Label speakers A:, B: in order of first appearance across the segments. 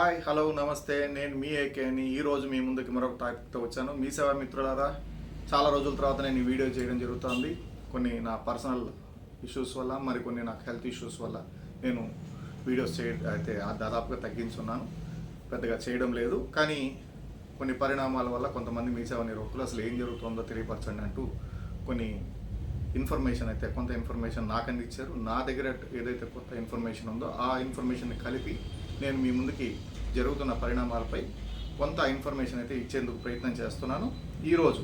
A: Hi hello నమస్తే. నేను మీ ఏకేని. ఈరోజు మీ ముందుకి మరొక టాపిక్తో వచ్చాను. మీ సేవా మిత్రులారా చాలా రోజుల తర్వాత నేను ఈ వీడియో చేయడం జరుగుతుంది. కొన్ని నా పర్సనల్ ఇష్యూస్ వల్ల మరి కొన్ని నాకు హెల్త్ ఇష్యూస్ వల్ల నేను వీడియోస్ చేయ అయితే ఆ దాదాపుగా తగ్గించున్నాను. పెద్దగా చేయడం లేదు. కానీ కొన్ని పరిణామాల వల్ల కొంతమంది మీ సేవ నిర్వాహకులు అసలు ఏం జరుగుతుందో తెలియపరచండి అంటూ కొన్ని ఇన్ఫర్మేషన్ అయితే కొంత ఇన్ఫర్మేషన్ నాకు అందించారు. నా దగ్గర ఏదైతే కొత్త ఇన్ఫర్మేషన్ ఉందో ఆ ఇన్ఫర్మేషన్ని కలిపి నేను మీ ముందుకి జరుగుతున్న పరిణామాలపై కొంత ఇన్ఫర్మేషన్ అయితే ఇచ్చేందుకు ప్రయత్నం చేస్తున్నాను. ఈరోజు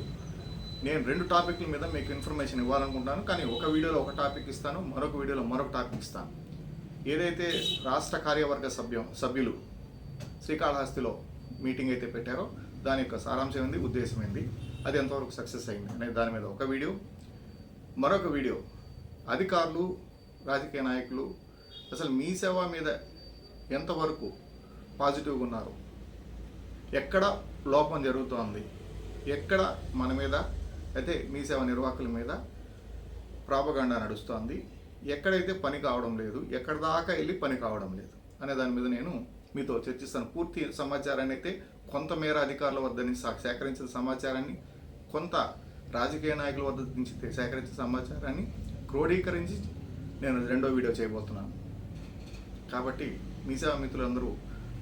A: నేను రెండు టాపిక్ల మీద మీకు ఇన్ఫర్మేషన్ ఇవ్వాలనుకుంటాను కానీ ఒక వీడియోలో ఒక టాపిక్ ఇస్తాను. మరొక వీడియోలో మరొక టాపిక్ ఇస్తాను. ఏదైతే రాష్ట్ర కార్యవర్గ సభ్యం సభ్యులు శ్రీకాళహస్తిలో మీటింగ్ అయితే పెట్టారో దాని యొక్క సారాంశం ఏంది? ఉద్దేశం ఏంది? అది ఎంతవరకు సక్సెస్ అయింది? అనే దాని మీద ఒక వీడియో. మరొక వీడియో. అధికారులు రాజకీయ నాయకులు అసలు మీ సేవ మీద ఎంతవరకు పాజిటివ్గా ఉన్నారు. ఎక్కడ లోపం జరుగుతోంది? ఎక్కడ మన మీద అయితే మీ సేవ నిర్వాహకుల మీద ప్రాపగాండా నడుస్తోంది? ఎక్కడైతే పని కావడం లేదు ఎక్కడ దాకా వెళ్ళి పని కావడం లేదు అనే దాని మీద నేను మీతో చర్చిస్తాను. పూర్తి సమాచారాన్ని అయితే కొంతమేర అధికారుల వద్ద నుంచి సేకరించిన సమాచారాన్ని కొంత రాజకీయ నాయకుల వద్ద నుంచి సేకరించిన సమాచారాన్ని క్రోడీకరించి నేను రెండో వీడియో చేయబోతున్నాను. కాబట్టి మీ సేవా మిత్రులందరూ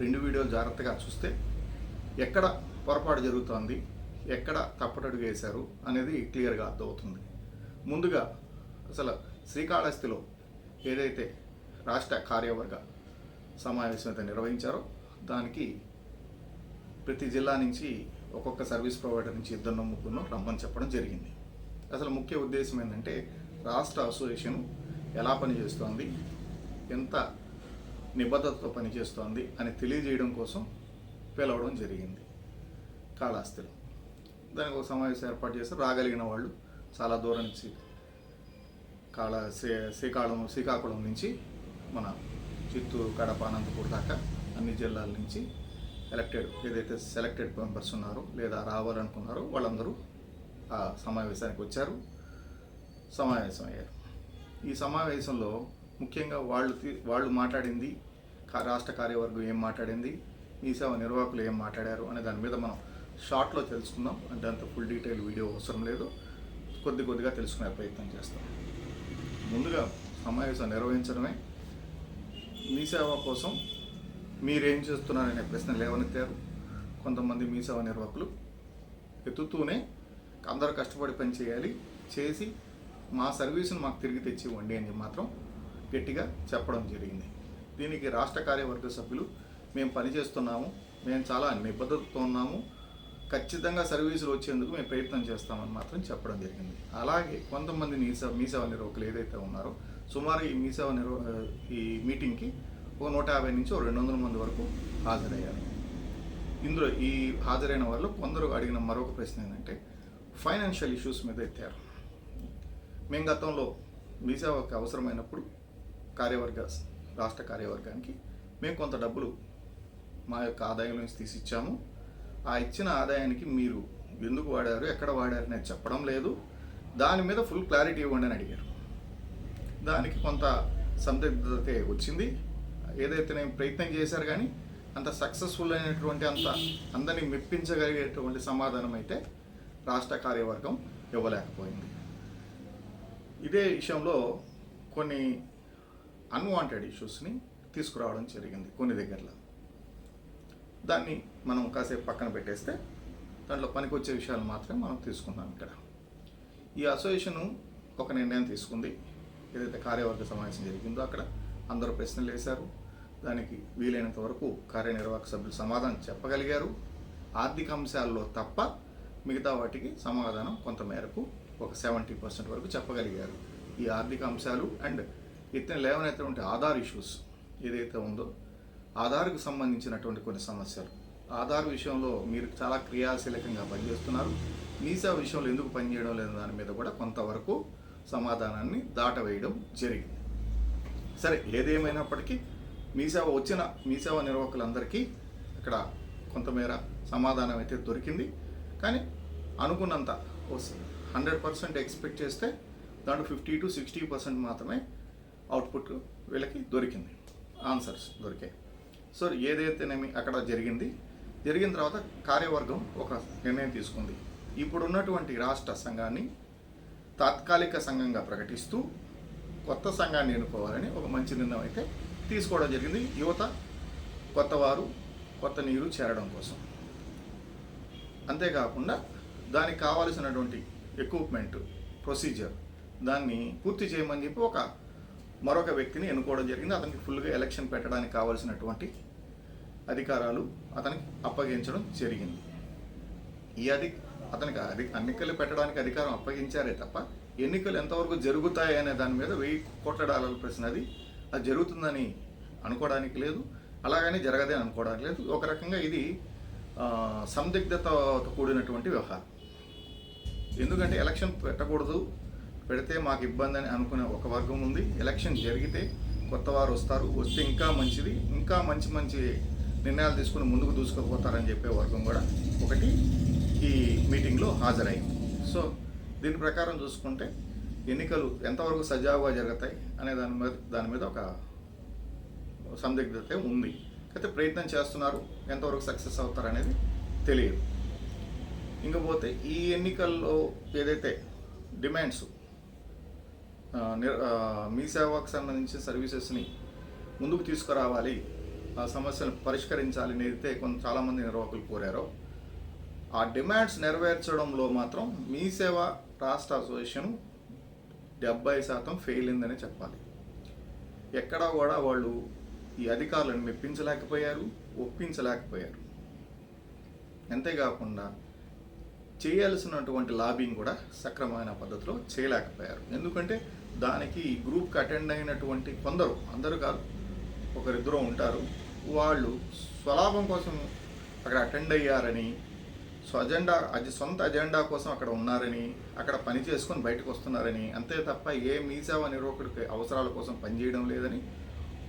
A: రెండు వీడియోలు జాగ్రత్తగా చూస్తే ఎక్కడ పొరపాటు జరుగుతోంది ఎక్కడ తప్పటడుగు వేశారు అనేది క్లియర్గా అర్థమవుతుంది. ముందుగా అసలు శ్రీకాళహస్తిలో ఏదైతే రాష్ట్ర కార్యవర్గ సమావేశం అయితే నిర్వహించారో దానికి ప్రతి జిల్లా నుంచి ఒక్కొక్క సర్వీస్ ప్రొవైడర్ నుంచి ఇద్దరు ముగ్గురు రమ్మని చెప్పడం జరిగింది. అసలు ముఖ్య ఉద్దేశం ఏంటంటే రాష్ట్ర అసోసియేషన్ ఎలా పనిచేస్తోంది ఎంత నిబద్ధతతో పనిచేస్తోంది అని తెలియజేయడం కోసం పిలవడం జరిగింది. కాళహస్తిలో. దానికి ఒక సమావేశం ఏర్పాటు చేసి రాగలిగిన వాళ్ళు చాలా దూరం నుంచి కాళ శ్రీ శ్రీకాళం శ్రీకాకుళం నుంచి మన చిత్తూరు కడప అనంతపూర్ దాకా అన్ని జిల్లాల నుంచి ఎలక్టెడ్ ఏదైతే సెలెక్టెడ్ మెంబర్స్ ఉన్నారో లేదా రావాలనుకున్నారో వాళ్ళందరూ ఆ సమావేశానికి వచ్చారు. సమావేశం అయ్యారు ఈ సమావేశంలో ముఖ్యంగా వాళ్ళు తీ- వాళ్ళు మాట్లాడింది రాష్ట్ర కార్యవర్గం ఏం మాట్లాడింది మీ సేవ నిర్వాహకులు ఏం మాట్లాడారు అనే దాని మీద మనం షార్ట్లో తెలుసుకుందాం. అంటే అంత ఫుల్ డీటెయిల్ వీడియో అవసరం లేదు. కొద్ది కొద్దిగా తెలుసుకునే ప్రయత్నం చేస్తాం. ముందుగా సమావేశం నిర్వహించడమే. మీ సేవ కోసం మీరేం చేస్తున్నారనే ప్రశ్న లేవనెత్తారు. కొంతమంది మీ సేవ నిర్వాహకులు ఎత్తుతూనే అందరూ కష్టపడి పని చేయాలి చేసి మా సర్వీసును మాకు తిరిగి తెచ్చి వండి అని మాత్రం గట్టిగా చెప్పడం జరిగింది. దీనికి రాష్ట్ర కార్యవర్గ సభ్యులు మేము పని చేస్తున్నాము మేము చాలా నిబద్ధతతో ఉన్నాము. ఖచ్చితంగా సర్వీసులు వచ్చేందుకు మేము ప్రయత్నం చేస్తామని మాత్రం చెప్పడం జరిగింది. అలాగే కొంతమంది మీసా మీసేవ నిర్వాహకులు ఏదైతే ఉన్నారో సుమారు ఈ మీసేవ నిర్వ ఈ మీటింగ్కి ఓ నూట యాభై నుంచి ఓ రెండు వందల మంది వరకు హాజరయ్యారు. ఇందులో ఈ హాజరైన వాళ్ళు కొందరు అడిగిన మరొక ప్రశ్న ఏంటంటే ఫైనాన్షియల్ ఇష్యూస్ మీద ఎత్తారు. మేము గతంలో మీసేవకు అవసరమైనప్పుడు కార్యవర్గ రాష్ట్ర కార్యవర్గానికి మేము కొంత డబ్బులు మా యొక్క ఆదాయం నుంచి తీసి ఇచ్చాము ఆ ఇచ్చిన ఆదాయానికి మీరు ఎందుకు వాడారు ఎక్కడ వాడారు అనేది చెప్పడం లేదు. దాని మీద ఫుల్ క్లారిటీ ఇవ్వండి అని అడిగారు. దానికి కొంత సందిగ్ధత వచ్చింది. ఏదైతే నేను ప్రయత్నం చేశారు కానీ అంత సక్సెస్ఫుల్ అయినటువంటి అంత అందరినీ మెప్పించగలిగేటువంటి సమాధానం అయితే రాష్ట్ర కార్యవర్గం ఇవ్వలేకపోయింది. ఇదే విషయంలో కొన్ని అన్వాంటెడ్ ఇష్యూస్ని తీసుకురావడం జరిగింది కొన్ని దగ్గరలో. దాన్ని మనం కాసేపు పక్కన పెట్టేస్తే దాంట్లో పనికొచ్చే విషయాలు మాత్రమే మనం తీసుకుందాం ఇక్కడ. ఈ అసోసియేషను ఒక నిర్ణయం తీసుకుంది. ఏదైతే కార్యవర్గ సమావేశం జరిగిందో అక్కడ అందరూ ప్రశ్నలు వేశారు. దానికి వీలైనంత వరకు కార్యనిర్వాహక సభ్యులు సమాధానం చెప్పగలిగారు. ఆర్థిక అంశాల్లో తప్ప మిగతా వాటికి సమాధానం కొంత మేరకు ఒక సెవెంటీ పర్సెంట్ వరకు చెప్పగలిగారు. ఈ ఆర్థిక అంశాలు అండ్ ఇతను లేవనైనటువంటి ఆధార్ ఇష్యూస్ ఏదైతే ఉందో ఆధార్కు సంబంధించినటువంటి కొన్ని సమస్యలు. ఆధార్ విషయంలో మీరు చాలా క్రియాశీలకంగా పనిచేస్తున్నారు. మీసా విషయంలో ఎందుకు పనిచేయడం లేదు దాని మీద కూడా కొంతవరకు సమాధానాన్ని దాటవేయడం జరిగింది. సరే ఏదేమైనప్పటికీ మీసేవ వచ్చిన మీసేవ నిర్వాహకులందరికీ ఇక్కడ కొంతమేర సమాధానం అయితే దొరికింది. కానీ అనుకున్నంత హండ్రెడ్ పర్సెంట్ ఎక్స్పెక్ట్ చేస్తే దాంట్లో ఫిఫ్టీ టు సిక్స్టీ పర్సెంట్ మాత్రమే అవుట్పుట్ వీళ్ళకి దొరికింది. ఆన్సర్స్ దొరికాయి. సో ఏదైతేనేమి అక్కడ జరిగింది. జరిగిన తర్వాత కార్యవర్గం ఒక నిర్ణయం తీసుకుంది. ఇప్పుడున్నటువంటి రాష్ట్ర సంఘాన్ని తాత్కాలిక సంఘంగా ప్రకటిస్తూ కొత్త సంఘాన్ని ఎన్నుకోవాలని ఒక మంచి నిర్ణయం అయితే తీసుకోవడం జరిగింది. యువత కొత్తవారు కొత్త నీరు చేరడం కోసం. అంతేకాకుండా దానికి కావాల్సినటువంటి ఎక్విప్మెంట్ ప్రొసీజర్ దాన్ని పూర్తి చేయమని చెప్పి ఒక మరొక వ్యక్తిని ఎన్నుకోవడం జరిగింది. అతనికి ఫుల్గా ఎలక్షన్ పెట్టడానికి కావాల్సినటువంటి అధికారాలు అతనికి అప్పగించడం జరిగింది. ఈ అధి అతనికి అధి ఎన్నికలు పెట్టడానికి అధికారం అప్పగించారే తప్ప ఎన్నికలు ఎంతవరకు జరుగుతాయి అనే దాని మీద వెయ్యి కోట్ల డాలర్ల ప్రశ్న అది. అది జరుగుతుందని అనుకోవడానికి లేదు. అలాగని జరగదే అనుకోవడానికి లేదు. ఒక రకంగా ఇది సందిగ్ధతతో కూడినటువంటి వ్యవహారం. ఎందుకంటే ఎలక్షన్ పెట్టకూడదు పెడితే మాకు ఇబ్బంది అని అనుకునే ఒక వర్గం ఉంది. ఎలక్షన్ జరిగితే కొత్త వారు వస్తారు. వస్తే ఇంకా మంచిది ఇంకా మంచి మంచి నిర్ణయాలు తీసుకుని ముందుకు దూసుకుపోతారని చెప్పే వర్గం కూడా ఒకటి ఈ మీటింగ్లో హాజరైంది సో దీని ప్రకారం చూసుకుంటే ఎన్నికలు ఎంతవరకు సజావుగా జరుగుతాయి అనే దాని మీద దాని మీద ఒక సందిగ్ధత ఉంది. అయితే ప్రయత్నం చేస్తున్నారు. ఎంతవరకు సక్సెస్ అవుతారు అనేది తెలియదు. ఇంకపోతే ఈ ఎన్నికల్లో ఏదైతే డిమాండ్స్ మీ సేవకు సంబంధించిన సర్వీసెస్ని ముందుకు తీసుకురావాలి. ఆ సమస్యను పరిష్కరించాలి అయితే కొంత చాలామంది నిర్వాహకులు కోరారు. ఆ డిమాండ్స్ నెరవేర్చడంలో మాత్రం మీ సేవ రాష్ట్ర అసోసియేషన్ డెబ్బై శాతం ఫెయిల్ అయిందని చెప్పాలి. ఎక్కడా కూడా వాళ్ళు ఈ అధికారులను మెప్పించలేకపోయారు ఒప్పించలేకపోయారు. అంతేకాకుండా చేయాల్సినటువంటి లాబింగ్ కూడా సక్రమమైన పద్ధతిలో చేయలేకపోయారు. ఎందుకంటే దానికి ఈ గ్రూప్కి అటెండ్ అయినటువంటి కొందరు అందరూ కాదు ఒకరిద్దరు ఉంటారు. వాళ్ళు స్వలాభం కోసం అక్కడ అటెండ్ అయ్యారని సో అజెండా అది సొంత అజెండా కోసం అక్కడ ఉన్నారని అక్కడ పని చేసుకొని బయటకు వస్తున్నారని అంతే తప్ప ఏ మీసేవ నిర్వాహకుడికి అవసరాల కోసం పనిచేయడం లేదని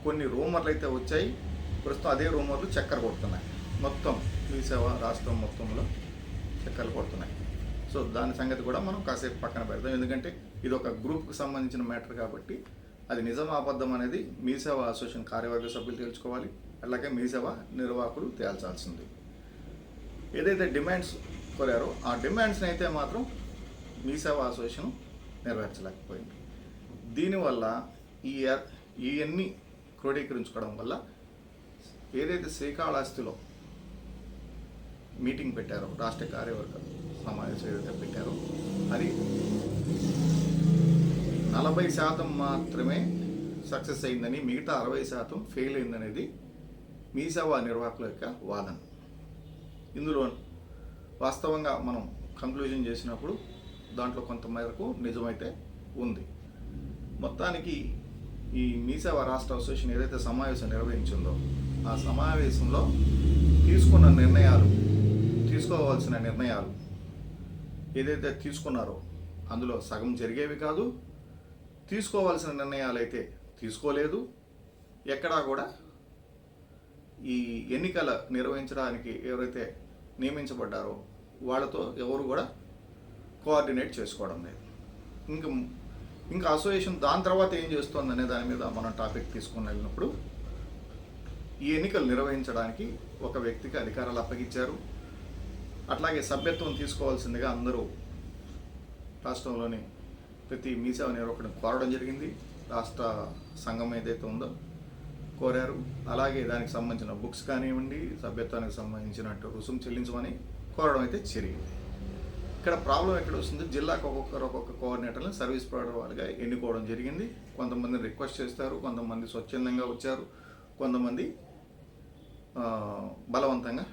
A: కొన్ని రూమర్లు అయితే వచ్చాయి. ప్రస్తుతం అదే రూమర్లు చక్కర కొడుతున్నాయి. మొత్తం మీ సేవ రాష్ట్రం మొత్తంలో చక్కర్లు కొడుతున్నాయి సో దాని సంగతి కూడా మనం కాసేపు పక్కన పెడదాం. ఎందుకంటే ఇది ఒక గ్రూప్కి సంబంధించిన మ్యాటర్ కాబట్టి అది నిజం అబద్ధం అనేది మీ సేవ అసోసియేషన్ కార్యవర్గ సభ్యులు తెలుసుకోవాలి. అట్లాగే మీ సేవ నిర్వాహకులు తేల్చాల్సింది. ఏదైతే డిమాండ్స్ కోరారో ఆ డిమాండ్స్ని అయితే మాత్రం మీ సేవ అసోసియేషన్ నెరవేర్చలేకపోయింది. దీనివల్ల ఈ ఇవన్నీ క్రోడీకరించుకోవడం వల్ల ఏదైతే శ్రీకాళహస్తిలో మీటింగ్ పెట్టారు రాష్ట్ర కార్యవర్గ సమావేశం ఏదైతే పెట్టారో అది నలభై శాతం మాత్రమే సక్సెస్ అయిందని మిగతా అరవై శాతం ఫెయిల్ అయిందనేది మీ సేవా నిర్వాహకుల యొక్క వాదన. ఇందులో వాస్తవంగా మనం కంక్లూజన్ చేసినప్పుడు దాంట్లో కొంత మేరకు నిజమైతే ఉంది. మొత్తానికి ఈ మీసేవ రాష్ట్ర అసోసియేషన్ ఏదైతే సమావేశం నిర్వహించిందో ఆ సమావేశంలో తీసుకున్న నిర్ణయాలు తీసుకోవాల్సిన నిర్ణయాలు ఏదైతే తీసుకున్నారో అందులో సగం జరిగేవి కాదు తీసుకోవాల్సిన నిర్ణయాలు అయితే తీసుకోలేదు. ఎక్కడా కూడా ఈ ఎన్నికల నిర్వహించడానికి ఎవరైతే నియమించబడ్డారో వాళ్ళతో ఎవరు కూడా కోఆర్డినేట్ చేసుకోవడం లేదు. ఇంకా ఇంకా అసోసియేషన్ దాని తర్వాత ఏం చేస్తుందనే దాని మీద మనం టాపిక్ తీసుకుని వెళ్ళినప్పుడు ఈ ఎన్నికలు నిర్వహించడానికి ఒక వ్యక్తికి అధికారాలు అప్పగించారు. అట్లాగే సభ్యత్వం తీసుకోవాల్సిందిగా అందరూ రాష్ట్రంలోని ప్రతి మీసేవ నిర్వహణ కోరడం జరిగింది. రాష్ట్ర సంఘం ఏదైతే ఉందో కోరారు. అలాగే దానికి సంబంధించిన బుక్స్ కానివ్వండి సభ్యత్వానికి సంబంధించినట్టు రుసుము చెల్లించమని కోరడం అయితే జరిగింది. ఇక్కడ ప్రాబ్లం ఎక్కడ వస్తుంది? జిల్లాకు ఒక్కొక్కరు ఒక్కొక్క కోఆర్డినేటర్ని సర్వీస్ ప్రొవైడర్ వాళ్ళుగా ఎన్నుకోవడం జరిగింది. కొంతమంది రిక్వెస్ట్ చేస్తారు. కొంతమంది స్వచ్ఛందంగా వచ్చారు. కొంతమంది బలవంతంగా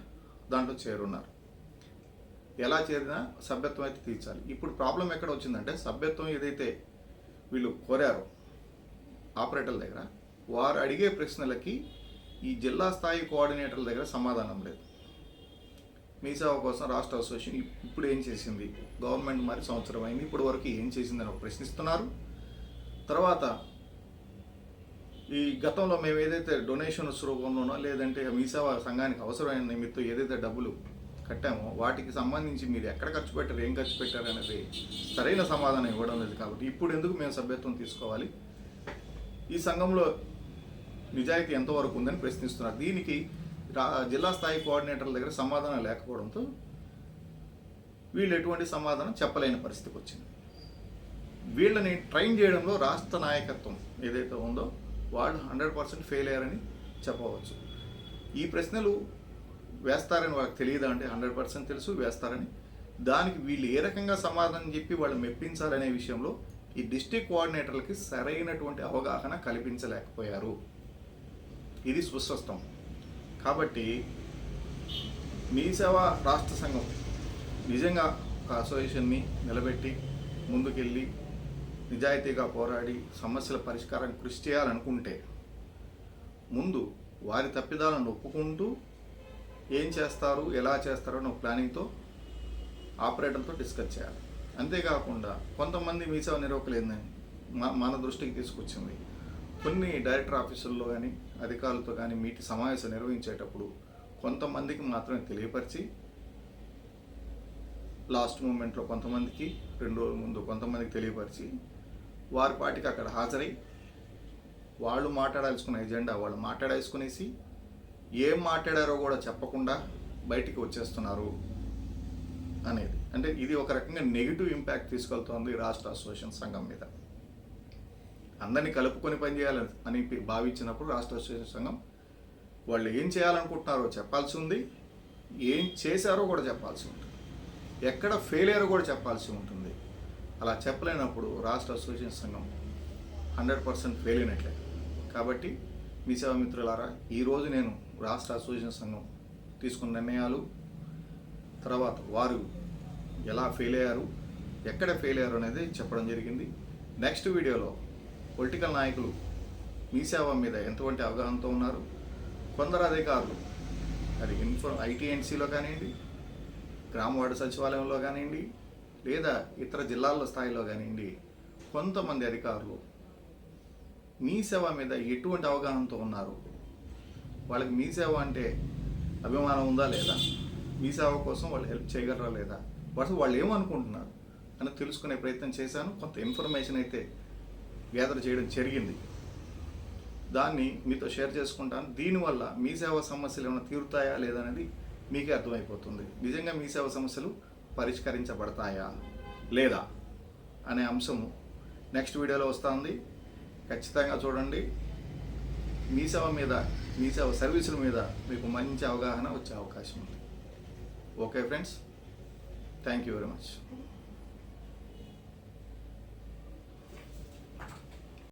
A: దాంట్లో చేరున్నారు. ఎలా చేరినా సభ్యత్వం అయితే తీర్చాలి. ఇప్పుడు ప్రాబ్లం ఎక్కడ వచ్చిందంటే సభ్యత్వం ఏదైతే వీళ్ళు కోరారో ఆపరేటర్ల దగ్గర వారు అడిగే ప్రశ్నలకి ఈ జిల్లా స్థాయి కోఆర్డినేటర్ల దగ్గర సమాధానం లేదు. మీ సేవ కోసం రాష్ట్ర అసోసియేషన్ ఇప్పుడు ఏం చేసింది? గవర్నమెంట్ మరి సంవత్సరం అయింది ఇప్పటి వరకు ఏం చేసిందని ఒక ప్రశ్నిస్తున్నారు తర్వాత ఈ గతంలో మేము ఏదైతే డొనేషన్స్ రూపంలోనో లేదంటే మీ సేవ సంఘానికి అవసరమైన నిమిత్తం ఏదైతే డబ్బులు కట్టామో. వాటికి సంబంధించి మీరు ఎక్కడ ఖర్చు పెట్టారు ఏం ఖర్చు పెట్టారు అనేది సరైన సమాధానం ఇవ్వడం లేదు కాబట్టి ఇప్పుడు ఎందుకు మేము సభ్యత్వం తీసుకోవాలి? ఈ సంఘంలో నిజాయితీ ఎంతవరకు ఉందని ప్రశ్నిస్తున్నారు. దీనికి రా జిల్లా స్థాయి కోఆర్డినేటర్ల దగ్గర సమాధానం లేకపోవడంతో వీళ్ళు ఎటువంటి సమాధానం చెప్పలేని పరిస్థితికి వచ్చింది. వీళ్ళని ట్రైన్ చేయడంలో రాష్ట్ర నాయకత్వం ఏదైతే ఉందో వాళ్ళు హండ్రెడ్ పర్సెంట్ ఫెయిల్ అయ్యారని చెప్పవచ్చు. ఈ ప్రశ్నలు వేస్తారని వాళ్ళకి తెలియదా అంటే హండ్రెడ్ పర్సెంట్ తెలుసు వేస్తారని. దానికి వీళ్ళు ఏ రకంగా సమాధానం చెప్పి వాళ్ళు మెప్పించాలనే విషయంలో ఈ డిస్ట్రిక్ట్ కోఆర్డినేటర్లకి సరైనటువంటి అవగాహన కల్పించలేకపోయారు. ఇది సుస్వస్థం కాబట్టి మీ సేవ రాష్ట్ర సంఘం నిజంగా ఒక అసోసియేషన్ని నిలబెట్టి ముందుకెళ్ళి నిజాయితీగా పోరాడి సమస్యల పరిష్కారం కృషి చేయాలనుకుంటే ముందు వారి తప్పిదాలను ఒప్పుకుంటూ ఏం చేస్తారు ఎలా చేస్తారు అన్న ప్లానింగ్తో ఆపరేటర్తో డిస్కస్ చేయాలి. అంతేకాకుండా కొంతమంది మీసేవ నిర్వాహకులు ఏందని మా- మన దృష్టికి తీసుకొచ్చింది. కొన్ని డైరెక్టర్ ఆఫీసుల్లో కానీ అధికారులతో కానీ మీటి సమావేశం నిర్వహించేటప్పుడు కొంతమందికి మాత్రమే తెలియపరిచి లాస్ట్ మూమెంట్లో కొంతమందికి రెండు రోజుల ముందు కొంతమందికి తెలియపరిచి వారి పాటికి అక్కడ హాజరై వాళ్ళు మాట్లాడాల్సుకున్న ఎజెండా వాళ్ళు మాట్లాడేసుకునేసి ఏం మాట్లాడారో కూడా చెప్పకుండా బయటికి వచ్చేస్తున్నారు అనేది. అంటే ఇది ఒక రకంగా నెగిటివ్ ఇంపాక్ట్ తీసుకెళ్తోంది రాష్ట్ర అసోసియేషన్ సంఘం మీద. అందరినీ కలుపుకొని పనిచేయాలని అని భావించినప్పుడు రాష్ట్ర అసోసియేషన్ సంఘం వాళ్ళు ఏం చేయాలనుకుంటున్నారో చెప్పాల్సి ఉంది. ఏం చేశారో కూడా చెప్పాల్సి ఉంటుంది. ఎక్కడ ఫెయిల్ అయ్యారో కూడా చెప్పాల్సి ఉంటుంది. అలా చెప్పలేనప్పుడు రాష్ట్ర అసోసియేషన్ సంఘం హండ్రెడ్ పర్సెంట్ ఫెయిల్ అయినట్లే. కాబట్టి మీ సేవా మిత్రులారా ఈరోజు నేను రాష్ట్ర అసోసియేషన్ సంఘం తీసుకున్న నిర్ణయాలు తర్వాత వారు ఎలా ఫెయిల్ అయ్యారు ఎక్కడ ఫెయిల్ అయ్యారు అనేది చెప్పడం జరిగింది. నెక్స్ట్ వీడియోలో పొలిటికల్ నాయకులు మీ సేవ మీద ఎంతవంటి అవగాహనతో ఉన్నారు? కొందరు అధికారులు అది ఇన్ఫో ఐటీఎన్సీలో కానివ్వండి గ్రామ వార్డు సచివాలయంలో కానివ్వండి లేదా ఇతర జిల్లాల స్థాయిలో కానివ్వండి కొంతమంది అధికారులు మీ సేవ మీద ఎటువంటి అవగాహనతో ఉన్నారు? వాళ్ళకి మీ సేవ అంటే అభిమానం ఉందా లేదా? మీ సేవ కోసం వాళ్ళు హెల్ప్ చేయగలరా లేదా? వాటి వాళ్ళు ఏమనుకుంటున్నారు? అని తెలుసుకునే ప్రయత్నం చేశాను. కొంత ఇన్ఫర్మేషన్ అయితే గ్యాదర్ చేయడం జరిగింది. దాన్ని మీతో షేర్ చేసుకుంటాను. దీనివల్ల మీ సేవ సమస్యలు ఏమైనా తీరుతాయా లేదా అనేది మీకే అర్థమైపోతుంది. నిజంగా మీ సేవ సమస్యలు పరిష్కరించబడతాయా లేదా? అనే అంశము నెక్స్ట్ వీడియోలో వస్తుంది. ఖచ్చితంగా చూడండి. మీ సేవ మీద మీ సేవ సర్వీసుల మీద మీకు మంచి అవగాహన వచ్చే అవకాశం ఉంది. Okay friends thank you very much